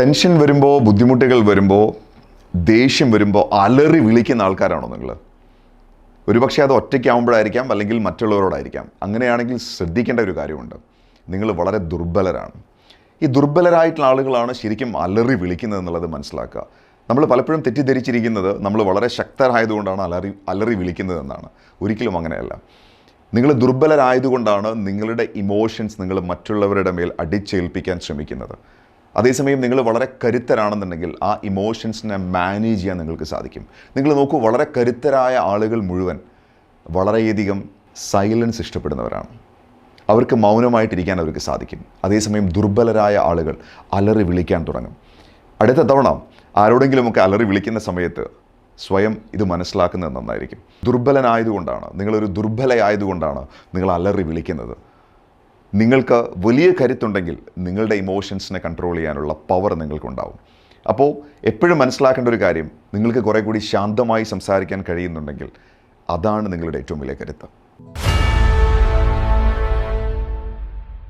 Tension വരുമ്പോൾ ബുദ്ധിമുട്ടുകൾ വരുമ്പോൾ ദേഷ്യം വരുമ്പോൾ അലറി വിളിക്കുന്ന ആൾക്കാരാണോ നിങ്ങൾ? ഒരുപക്ഷെ അത് ഒറ്റയ്ക്കാവുമ്പോഴായിരിക്കാം അല്ലെങ്കിൽ മറ്റുള്ളവരോടായിരിക്കാം. അങ്ങനെയാണെങ്കിൽ ശ്രദ്ധിക്കേണ്ട ഒരു കാര്യമുണ്ട്. നിങ്ങൾ വളരെ ദുർബലരാണ്. ഈ ദുർബലരായിട്ടുള്ള ആളുകളാണ് ശരിക്കും അലറി വിളിക്കുന്നത് എന്നുള്ളത് മനസ്സിലാക്കുക. നമ്മൾ പലപ്പോഴും തെറ്റിദ്ധരിച്ചിരിക്കുന്നത് നമ്മൾ വളരെ ശക്തരായതുകൊണ്ടാണ് അലറി അലറി വിളിക്കുന്നത് എന്നാണ്. ഒരിക്കലും അങ്ങനെയല്ല. നിങ്ങൾ ദുർബലരായതുകൊണ്ടാണ് നിങ്ങളുടെ ഇമോഷൻസ് നിങ്ങൾ മറ്റുള്ളവരുടെ മേൽ അടിച്ചേൽപ്പിക്കാൻ ശ്രമിക്കുന്നത്. അതേസമയം നിങ്ങൾ വളരെ കരുത്തരാണെന്നുണ്ടെങ്കിൽ ആ ഇമോഷൻസിനെ മാനേജ് ചെയ്യാൻ നിങ്ങൾക്ക് സാധിക്കും. നിങ്ങൾ നോക്കൂ വളരെ കരുത്തരായ ആളുകൾ മുഴുവൻ വളരെയധികം സൈലൻസ് ഇഷ്ടപ്പെടുന്നവരാണ്. അവർക്ക് മൗനമായിട്ടിരിക്കാൻ അവർക്ക് സാധിക്കും. അതേസമയം ദുർബലരായ ആളുകൾ അലറി വിളിക്കാൻ തുടങ്ങും. അടുത്ത തവണ ആരോടെങ്കിലുമൊക്കെ അലറി വിളിക്കുന്ന സമയത്ത് സ്വയം ഇത് മനസ്സിലാക്കുന്നത് നന്നായിരിക്കും. ദുർബലനായതുകൊണ്ടാണ് നിങ്ങളൊരു ദുർബലയായതുകൊണ്ടാണ് നിങ്ങൾ അലറി വിളിക്കുന്നത്. നിങ്ങൾക്ക് വലിയ കരുത്തുണ്ടെങ്കിൽ നിങ്ങളുടെ ഇമോഷൻസിനെ കൺട്രോൾ ചെയ്യാനുള്ള പവർ നിങ്ങൾക്കുണ്ടാവും. അപ്പോൾ എപ്പോഴും മനസ്സിലാക്കേണ്ട ഒരു കാര്യം നിങ്ങൾക്ക് കുറേ കൂടി ശാന്തമായി സംസാരിക്കാൻ കഴിയുന്നുണ്ടെങ്കിൽ അതാണ് നിങ്ങളുടെ ഏറ്റവും വലിയ കരുത്ത്.